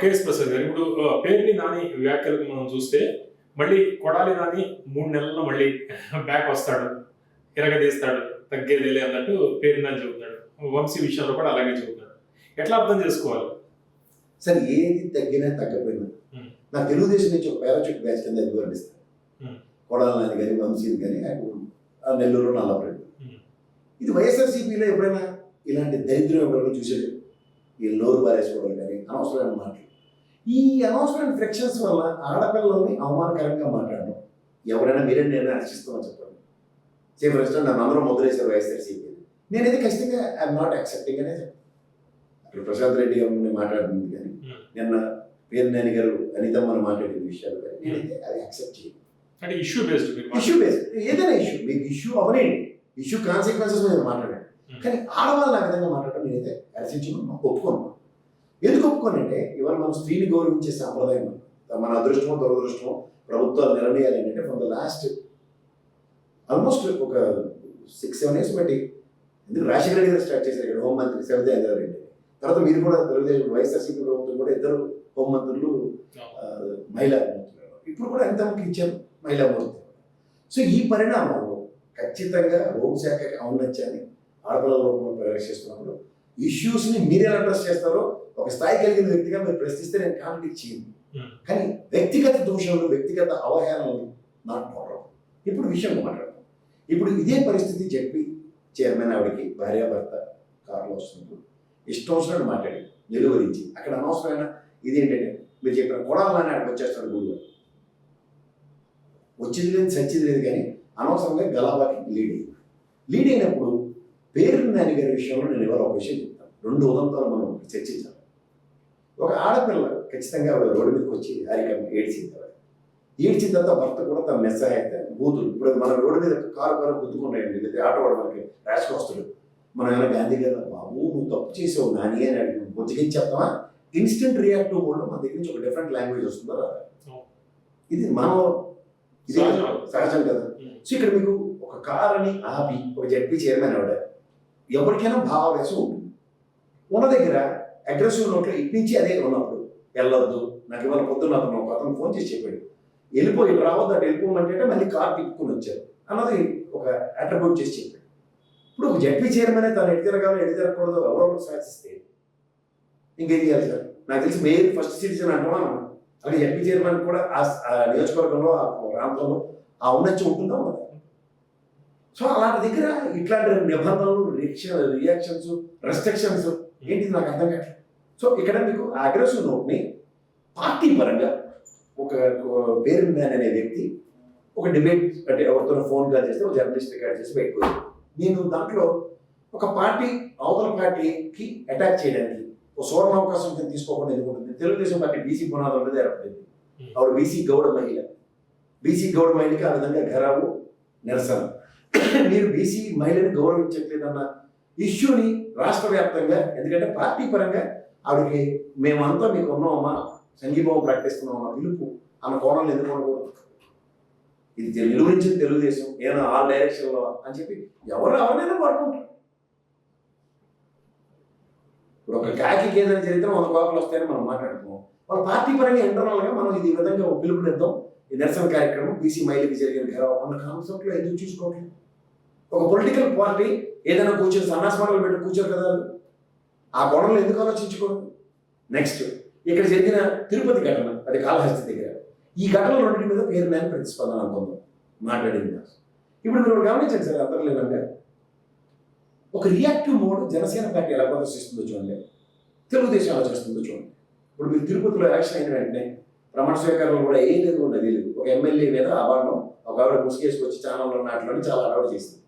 KS Prasad గారు ఇప్పుడు పేర్ని నాని వ్యాఖ్యలకు మనం చూస్తే మళ్ళీ కొడాలి నాని మూడు నెలల్లో మళ్ళీ బ్యాక్ వస్తాడు ఇరగదీస్తాడు తగ్గేదేలే అన్నట్టు పేరు నాని చెబుతున్నాడు. వంశీ విషయంలో కూడా అలాగే చెబుతున్నాడు. ఎట్లా అర్థం చేసుకోవాలి? సరే ఏది తగ్గినా తగ్గపోయినా. నా తెలుగుదేశం నుంచి ఒక పారాచూట్ బ్యాచ్ కింద అభివర్ణిస్తాను Hmm. కొడాల నాని కానీ వంశీని కానీ నెల్లూరు నల్లపరెడ్డి. ఇది వైఎస్ఆర్సీపీలో ఎప్పుడైనా ఇలాంటి దరిద్రం ఎప్పుడైనా చూసాడు ఈ నోరు పారేసుకోవడం కానీ అనవసరమైన మాటలు. ఈ అనవసరమైన ఫ్రిక్షన్స్ వల్ల ఆడపిల్లల్ని అవమానకరంగా మాట్లాడడం. ఎవరైనా మీరే నేను హర్షిస్తామని చెప్పండి. సే ఫర్ ఇన్స్టెంట్ నన్ను అందరూ ముద్రేశారు వైఎస్ఆర్సీపీ నేనైతే ఖచ్చితంగా ఐఎమ్ నాట్ యాక్సెప్టింగ్ అనే అక్కడ ప్రశాంత్ రెడ్డి గారిని మాట్లాడుతుంది కానీ Hmm. నిన్న పేరు నాని గారు అనితమ్మని మాట్లాడిన విషయాలు కానీ నేనైతే అది యాక్సెప్ట్ చేయను. అంటే ఇష్యూ బేస్డ్ ఇష్యూ బేస్ ఏదైనా ఇష్యూ మీకు ఇష్యూ అవనేయండి ఇష్యూ కాన్సిక్వెన్సెస్ మీద మాట్లాడండి. Hmm. కానీ ఆడవాళ్ళు ఆ విధంగా మాట్లాడడం నేనైతే హర్షించను ఒప్పుకోను. ఎందుకు ఒప్పుకోనంటే ఇవాళ మనం స్త్రీని గౌరవించే సాంప్రదాయం. మన అదృష్టమో దురదృష్టమో ప్రభుత్వాలు నిర్ణయాలు ఏంటంటే ఫ్రమ్ ద లాస్ట్ ఆల్మోస్ట్ ఒక సిక్స్ సెవెన్ ఇయర్స్ బట్టి ఎందుకు రాజశేఖర రెడ్డి గారు స్టార్ట్ చేశారు ఇక్కడ హోంమంత్రి సవితా ఇంద్రారెడ్డి తర్వాత మీరు కూడా తెలుగుదేశం వైఎస్ఆర్సీపీ ప్రభుత్వం కూడా ఇద్దరు హోంమంత్రులు మహిళా ఇప్పుడు కూడా ఎంతమందికి ఇచ్చారు? మహిళా మూర్తి సో ఈ పరిణామాలు ఖచ్చితంగా హోంశాఖకి ఔన్నత్యాన్ని ఆడపిల్లల రూపంలో ప్రవేశిస్తున్నప్పుడు ఇష్యూస్ని మీరు ఎలా అడ్రస్ చేస్తారో ఒక స్థాయి కలిగిన వ్యక్తిగా మీరు ప్రశ్నిస్తే నేను కాంటాక్ట్ చేయను. Hmm. కానీ వ్యక్తిగత దోషాలు వ్యక్తిగత అవహేళనలు నాట్ ప్రాబ్లం ఇప్పుడు విషయం మాట్లాడదాం. ఇప్పుడు ఇదే పరిస్థితి చెప్పి చైర్మన్ ఆవిడకి భార్యాభర్త కారులో వస్తున్నప్పుడు ఇష్టం వచ్చినట్టు మాట్లాడి నిలువరించి అక్కడ అనవసరమైన ఇదేంటంటే మీరు చెప్పిన కొడాలని అక్కడికి వచ్చేస్తాడు గుడిలో వచ్చింది లేదు సచ్చింది లేదు కానీ అనవసరంగా గలాబాకి లీడ్ అయింది లీడ్ అయినప్పుడు పేరు నాని గారి విషయంలో నేను ఇవాళ ఒక విషయం రెండు ఉదంతాలు మనం చర్చించాలి. ఒక ఆడపిల్ల ఖచ్చితంగా ఆవిడ రోడ్డు మీదకి వచ్చి హారిక ఏడ్చింది ఆవిడ. ఏడ్చిన తర్వాత భర్త కూడా తన నిస్సహాయత బూతులు. ఇప్పుడు మన రోడ్డు మీద కారు కారు గుద్దుకుంటాయండి లేదా ఆటో వాడు మనకి ర్యాష్గా వస్తాడు మనం ఏమైనా గాంధీ గారు బాబు నువ్వు తప్పు చేసావు నాని అని అడిగి బుజ్జగించి చెప్తామా ఇన్స్టెంట్ రియాక్టివ్ మోడ్లో మన దగ్గర నుంచి ఒక డిఫరెంట్ లాంగ్వేజ్ వస్తుందా? ఇది మనం ఇది సహజం. కదా. సో ఇక్కడ మీకు ఒక కారుని ఆపి ఒక జడ్పీ చైర్మన్ ఆవిడ. ఎవరికైనా భావావేశం ఉంటుంది. ఉన్న దగ్గర అగ్రెసివ్ నోట్లో ఇప్పించి అదే ఉన్నప్పుడు వెళ్ళొద్దు నాకు ఇవాళ పొద్దున్న అతను ఒక అతను ఫోన్ చేసి చెప్పాడు. వెళ్ళిపోయి రావద్దు అటు వెళ్ళిపోమంటే మళ్ళీ కార్ తిప్పుకుని వచ్చారు అన్నది ఒక అట్రిబ్యూట్ చేసి చెప్పాడు. ఇప్పుడు ఒక జడ్పీ చైర్మన్ తను ఎటు తిరగాలో ఎటు తిరగకూడదు ఎవరెవరు శాసిస్తే ఇంకేం చేయాలి సార్? నాకు తెలిసి మేయర్ ఫస్ట్ సిటిజన్ అంటున్నాను అలాగే ఎంపీ చైర్మన్ కూడా ఆ ఆ నియోజకవర్గంలో ఆ ప్రాంతంలో ఆ ఉన్నత్యం ఉంటుందా ఉండదు సో అలాంటి దగ్గర ఇట్లాంటి నిబంధనలు రియాక్షన్ రియాక్షన్స్ రెస్ట్రిక్షన్స్ ఏంటిది నాకు అర్థం కాదు సో ఇక్కడ మీకు అగ్రెసివ్ నోట్ని పార్టీ పరంగా ఒక పేరు మ్యాన్ అనే వ్యక్తి ఒక డిబేట్ అంటే ఎవరితో ఫోన్ కాల్ చేస్తే ఒక జర్నలిస్ట్ రికార్డ్ చేసి పెట్టుకోవాలి నేను దాంట్లో ఒక పార్టీ అవతల పార్టీకి అటాక్ చేయడానికి ఒక సువర్ణ అవకాశం కింద తీసుకోకుండా ఎందుకుంటుంది? తెలుగుదేశం పార్టీ బీసీ పునాదుల మీద ఏర్పడింది. ఆవిడ బీసీ గౌడ మహిళ. బీసీ గౌడ మహిళకి ఆ విధంగా ఘరావు నిరసన. మీరు బీసీ మహిళని గౌరవించట్లేదన్న ఇష్యూని రాష్ట్ర వ్యాప్తంగా ఎందుకంటే పార్టీ పరంగా ఆవిడకి మేమంతా మీకు ఉన్నామమ్మా సంఘీభావం ప్రకటిస్తున్నామన్న పిలుపు అన్న కోణాలు ఎందుకు ఉండకూడదు? ఇది తెలు- తెలుగుదేశం ఏదైనా ఆ డైరెక్షన్లో అని చెప్పి ఎవరు ఎవరినైనా పడుకుంటారు ఇప్పుడు ఒక కాకి ఏదైనా చరిత్ర వంద కోపలు వస్తాయని మనం మాట్లాడుతున్నాం. వాళ్ళ పార్టీ పరంగా ఇంటర్నల్గా మనం ఇది ఈ విధంగా ఒక పిలుపునిద్దాం. ఈ నిరసన కార్యక్రమం బీసీ మహిళకి జరిగిన గెలవ అన్న కాన్సెప్ట్లో ఎందుకు చూసుకోవట్లేదు? ఒక పొలిటికల్ పార్టీ ఏదైనా కూర్చొని సన్నాసమానాలు పెట్టి కూర్చోరు కదా ఆ కోణంలో ఎందుకు ఆలోచించుకోరు? నెక్స్ట్ ఇక్కడ జరిగిన తిరుపతి ఘటన అది కాళహస్తి దగ్గర. ఈ ఘటనలు రెండింటి మీద పేరు నేను ప్రతిస్పందన అనుకుందాం. మాట్లాడింది ఇప్పుడు మీరు గమనించండి సార్ అంతర్లీనంగా ఒక రియాక్టివ్ మోడ్ జనసేన పార్టీ ఎలా ప్రదర్శిస్తుందో చూడండి. తెలుగుదేశం ఎలా చేస్తుందో చూడండి. ఇప్పుడు మీరు తిరుపతిలో యాక్షన్ అయిన వెంటనే ప్రమాణ స్వీకారంలో కూడా ఏం లేదు ఉన్నది లేదు. ఒక ఎమ్మెల్యే మీద అభాండం ఒక ఆవిడ ముసుగేసుకొచ్చి ఛానల్లో నాటిలో చాలా అలవాటు చేసింది.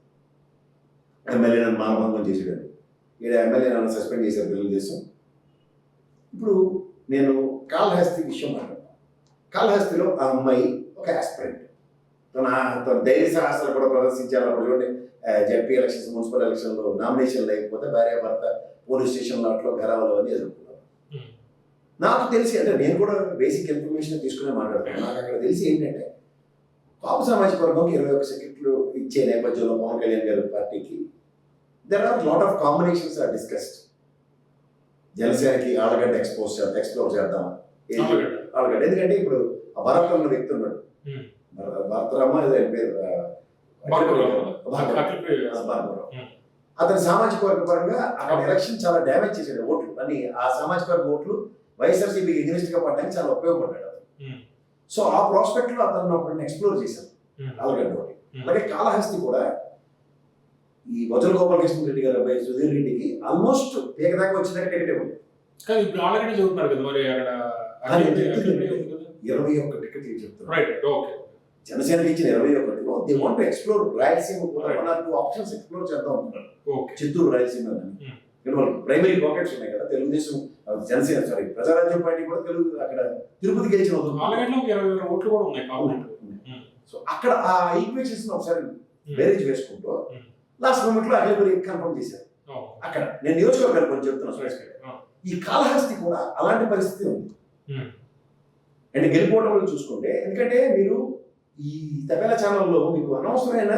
ఎమ్మెల్యే నన్ను మానభంగం చేసాడు ఈడ ఎమ్మెల్యే నన్ను సస్పెండ్ చేశారు తెలుగుదేశం ఇప్పుడు నేను కాళహస్తి విషయం మాట్లాడతాను కాళహస్తిలో ఆ అమ్మాయి ఒక ఆస్పిరెంట్ తన తన ధైర్య సాహసాలు కూడా ప్రదర్శించారు అప్పుడు చూడండి జడ్పీ ఎలక్షన్స్ మున్సిపల్ ఎలక్షన్లో నామినేషన్ లేకపోతే భార్య భర్త పోలీస్ స్టేషన్ లాట్లో ఘరావలు అని ఎదుర్కొన్నారు. Hmm. నాకు తెలిసి అంటే నేను కూడా బేసిక్ ఇన్ఫర్మేషన్ తీసుకునే మాట్లాడతాను నాకు అక్కడ తెలిసి ఏంటంటే కాపు సామాజిక వర్గంకి ఇరవై ఒక సెక్రటరీలు ఇచ్చే నేపథ్యంలో పవన్ కళ్యాణ్ గారి పార్టీకి there are lot of combinations are discussed జనసేనకి ఆలగడ్డ ఎక్స్పోజ్ చేద్దాం ఎక్స్ప్లోర్ చేద్దాం? ఆలగడ్డ. ఎందుకంటే ఇప్పుడు ఆ భరత్ అన్న వ్యక్తి ఉన్నాడు. భర- భరతరామ ఏదో పేరు. అతని సామాజిక వర్గ పరంగా అక్కడ ఎలక్షన్ చాలా డ్యామేజ్ చేశాడు ఓట్లు అని ఆ సామాజిక వర్గ ఓట్లు వైఎస్ఆర్సీపీ ఎగ్నిస్ట్గా పడడానికి చాలా ఉపయోగపడ్డాడు అతను. సో ఆ ప్రాస్పెక్ట్లో అతను ఒకరిని ఎక్స్ప్లోర్ Hmm. ఆలగడ్డ ఒకటి. అలాగే కాళహస్తి కూడా ఈ వజల గోపాలకృష్ణ రెడ్డి గారు అబ్బాయి సుధీర్ రెడ్డికి ఆల్మోస్ట్ పేక దాకా వచ్చిన టికెట్ ఇవ్వండి కానీ ఇప్పుడు ఆల్రెడీ కదా మరి అక్కడ ఇరవై ఒక్క టికెట్ చెప్తున్నారు? ఓకే జనసేనకి ఇచ్చిన ఇరవై ఒకటిలో దే వాంట్ ఎక్స్ప్లోర్ రాయలసీమ కూడా one or two options explore చేద్దాం అనుకుంటున్నారు. ఓకే చిత్తూరు రాయలసీమ అని. Hmm. ఇక్కడ వాళ్ళకి ప్రైమరీ పాకెట్స్ ఉన్నాయి కదా తెలుగుదేశం జనసేన సారీ ప్రజారాజ్యం పార్టీ కూడా తెలుగు అక్కడ తిరుపతి గెలిచిన ఓట్లు కూడా ఉన్నాయి సో అక్కడ ఆ ఈక్వేషన్స్ ఒకసారి వేసుకుంటూ Hmm. లాస్ట్ మూమెంట్లో అఖిలపురి కన్ఫర్మ్ చేశారు. అక్కడ నేను నియోజకవర్గాలు కొంచెం చెప్తున్నా సురేష్ ఈ కాళహస్తి కూడా అలాంటి పరిస్థితి ఉంది. అంటే గెలిపోవడంలో చూసుకుంటే ఎందుకంటే మీరు ఈ తబేలా ఛానల్లో మీకు అనవసరమైన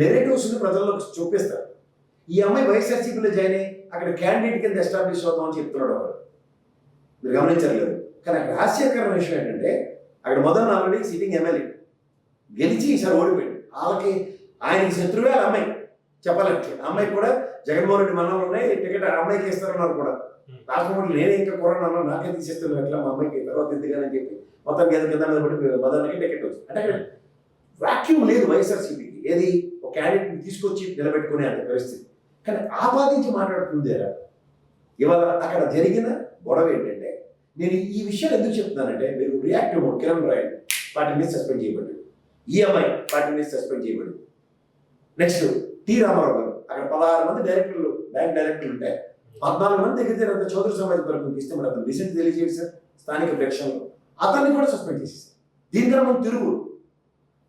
నెరేటివ్స్ ప్రజల్లోకి చూపిస్తారు. ఈ అమ్మాయి వైఎస్ఆర్సీపీలో జాయిన్ అయ్యి అక్కడ క్యాండిడేట్ కింద ఎస్టాబ్లిష్ అవుదాం అని చెప్తున్నాడు ఒకడు. మీరు గమనించలేదు కానీ అక్కడ ఆశ్చర్యకరమైన విషయం ఏంటంటే అక్కడ మొదలు ఆల్రెడీ సిట్టింగ్ ఎమ్మెల్యే గెలిచి ఈసారి ఓడిపోయాడు. వాళ్ళకి ఆయనకి శత్రువే అమ్మాయి. చెప్పాలంటే. అమ్మాయి కూడా జగన్మోహన్ రెడ్డి మన్నలు ఉన్నాయి టికెట్ అమ్మాయికి ఇస్తారన్నారు కూడా. మూమెంట్ నేనే ఇంకా కొరన్నా నాకే తీసేస్తాను ఎట్లా మా అమ్మాయికి తర్వాత ఎందుకని చెప్పి. మొత్తం కింద కింద మీద పడి మదన్కి టికెట్ వచ్చింది. అంటే వాక్యూమ్ లేదు వైఎస్ఆర్సీపీకి. ఏది? ఒక క్యాండిడేట్ని తీసుకొచ్చి నిలబెట్టుకునే అంత పరిస్థితి. కానీ ఆపాదించి మాట్లాడుతుంది? ఇవాళ అక్కడ జరిగిన గొడవ ఏంటంటే నేను ఈ విషయాలు ఎందుకు చెప్తున్నానంటే మీరు reactive mode Kiran Royal party మీద సస్పెండ్ చేయబడ్డాడు. ఈఎంఐ పార్టీ మీద సస్పెండ్ చేయబడింది నెక్స్ట్ టి రామారావు గారు. అక్కడ పదహారు మంది డైరెక్టర్లు బ్యాంక్ డైరెక్టర్లు ఉంటాయి. పద్నాలుగు మంది దగ్గర దగ్గర అంత చౌదరి సమాజ్ వరకు ఇస్తే మరి అతను రీసెంట్ తెలియజేశారు స్థానిక ప్రేక్షకులు. అతన్ని కూడా సస్పెండ్ చేసేసారు. దీనికన్నా మనం తిరుగు.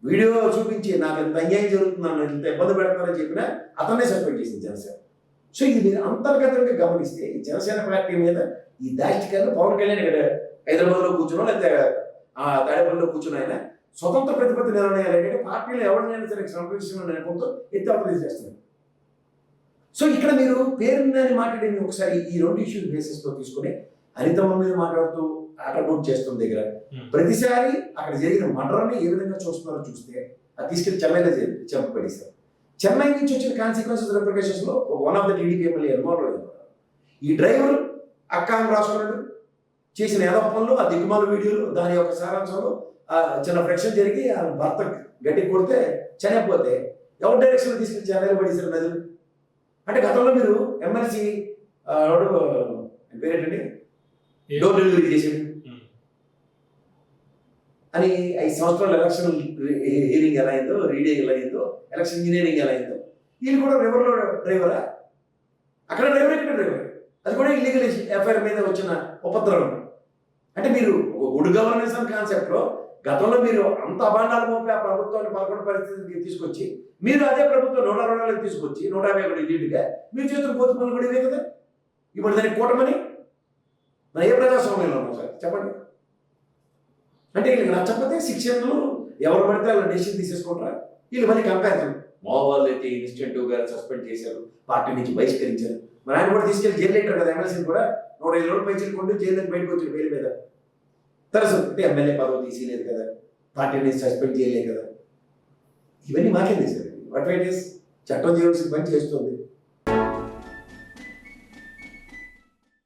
వీడియో చూపించి నాకు ఎంత అన్యాయం జరుగుతుంది నన్ను ఇంత ఇబ్బంది పెడతారని చెప్పినా అతన్నే సస్పెండ్ చేసింది జనసేన. సో ఇది అంతర్గతంగా గమనిస్తే ఈ జనసేన పార్టీ మీద ఈ దాష్టికాన్ని పవన్ కళ్యాణ్ ఇక్కడ హైదరాబాద్లో కూర్చున్నా లేకపోతే ఆ తాడేపల్లిలో కూర్చున్న ఆయన స్వతంత్ర ప్రతిపత్తి నిర్ణయాలు ఏంటంటే పార్టీలో ఎవరినైనా సరే సంరక్షణ నేపథ్యంతో ఎత్తి అవతలి చేస్తున్నారు సో ఇక్కడ మీరు పేరుని మాట్లాడింది ఒకసారి ఈ రెండు ఇష్యూస్ బేసిస్తో తీసుకుని అనితమ్మ మీద మాట్లాడుతూ అటర్బౌట్ చేస్తున్న దగ్గర. Hmm. ప్రతిసారి అక్కడ జరిగిన మర్డర్ని ఏ విధంగా చూస్తున్నారో చూస్తే అది తీసుకెళ్ళి చెన్నైలో చెప్పబడేశారు చెన్నై నుంచి వచ్చిన consequences రిప్రికేషన్స్లో one of the TDP MLA involve అయ్యారు ఈ డ్రైవర్ అక్కాంగ్ రాసుకున్నాడు. చేసిన ఏదో పనులు ఆ దిక్కుమాల వీడియోలు దాని యొక్క సారాంశంలో చిన్న ఫ్రిక్షన్ జరిగి ఆ భర్త గట్టి కొడితే చనిపోతే ఎవరి డైరెక్షన్ తీసుకెళ్ళి చెన్నైలో పడేశారు నదులు అంటే గతంలో మీరు ఎమ్మెల్సీ పేరేంటండి? Door delivery Hmm. అని ఐదు సంవత్సరాలు ఎలక్షన్ హీరింగ్ ఎలా అయిందో రీడింగ్ ఎలా అయిందో ఎలక్షన్ ఇంజనీరింగ్ ఎలా అయిందో వీళ్ళు కూడా రివర్లో డ్రైవరా అక్కడ డ్రైవర్ ఇక్కడ డ్రైవర్ అది కూడా ఇల్లీగల్ ఎఫ్ఐఆర్ మీద వచ్చిన ఉపద్రవం. అంటే మీరు గుడ్ గవర్నెన్స్ అనే కాన్సెప్ట్లో గతంలో మీరు అంత అభాండాలు మోపి ఆ ప్రభుత్వాన్ని పదకొండు పరిస్థితికి తీసుకొచ్చి మీరు అదే ప్రభుత్వం నూట రుణాలకు తీసుకొచ్చి నూట యాభై ఒకటి లీడ్గా మీరు చేస్తున్న కోతి పనులు కూడా ఇవే కదా? ఇప్పుడు దానికి కూటమని? మరి ఏ ప్రజాస్వామ్యంలో ఉన్నాం సార్? చెప్పండి. అంటే వీళ్ళకి నచ్చకపోతే శిక్షణలు ఎవరు పడితే వాళ్ళ డెసిషన్ తీసేసుకుంటారా? వీళ్ళు మళ్ళీ కంపారిజన్ మా వాళ్ళు అయితే ఇన్స్టెంట్ గారు సస్పెండ్ చేశారు. పార్టీ నుంచి బహిష్కరించారు. మరి ఆయన కూడా తీసుకెళ్ళి జైలు పెట్టారు కదా ఎమ్మెల్సీని కూడా. నూట ఐదు రోజులు పైసలు చెల్లుకుంటూ జైలు బయటకు వచ్చారు వేరే మీద. తెలుసు ఎమ్మెల్యే పదవి తీసేయలేదు కదా పార్టీని సస్పెండ్ చేయలేదు కదా. ఇవన్నీ మాకేం చేశారు వాట్ వైట్ చట్టం చేయవలసిన పని చేస్తుంది.